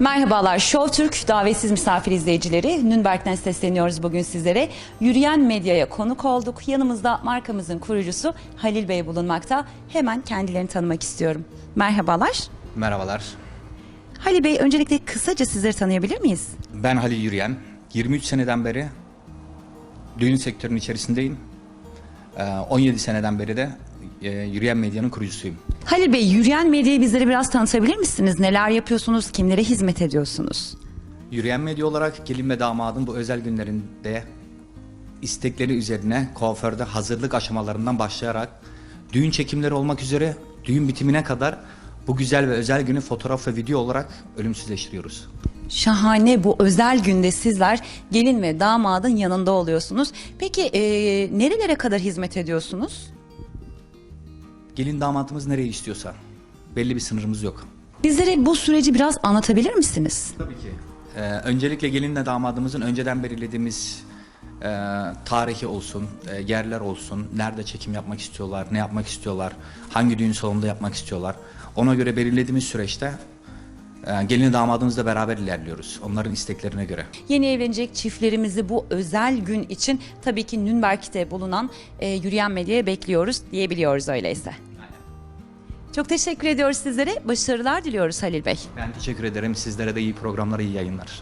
Merhabalar Show Türk davetsiz misafir izleyicileri. Nürnberg'den sesleniyoruz bugün sizlere. Yürüyen Medya'ya konuk olduk. Yanımızda markamızın kurucusu Halil Bey bulunmakta. Hemen kendilerini tanımak istiyorum. Merhabalar. Merhabalar. Halil Bey öncelikle kısaca sizleri tanıyabilir miyiz? Ben Halil Yürüyen. 23 seneden beri düğün sektörünün içerisindeyim. Ee, 17 seneden beri de e, Yürüyen Medya'nın kurucusuyum. Halil Bey Yürüyen Medya'yı bizlere biraz tanıtabilir misiniz? Neler yapıyorsunuz? Kimlere hizmet ediyorsunuz? Yürüyen Medya olarak gelin ve damadın bu özel günlerinde istekleri üzerine kuaförde hazırlık aşamalarından başlayarak düğün çekimleri olmak üzere düğün bitimine kadar bu güzel ve özel günü fotoğraf ve video olarak ölümsüzleştiriyoruz. Şahane bu özel günde sizler gelin ve damadın yanında oluyorsunuz. Peki eee, nerelere kadar hizmet ediyorsunuz? Gelin damatımız nereye istiyorsa belli bir sınırımız yok. Bizlere bu süreci biraz anlatabilir misiniz? Tabii ki. Ee, öncelikle gelinle damadımızın önceden belirlediğimiz e, tarihi olsun, e, yerler olsun, nerede çekim yapmak istiyorlar, ne yapmak istiyorlar, hangi düğün salonunda yapmak istiyorlar. Ona göre belirlediğimiz süreçte e, gelinle damadımızla beraber ilerliyoruz. Onların isteklerine göre. Yeni evlenecek çiftlerimizi bu özel gün için tabii ki Nürnberg'de bulunan e, Yürüyen Medya'ya bekliyoruz diyebiliyoruz öyleyse. Çok teşekkür ediyoruz sizlere. Başarılar diliyoruz Halil Bey. Ben teşekkür ederim. Sizlere de iyi programlar, iyi yayınlar.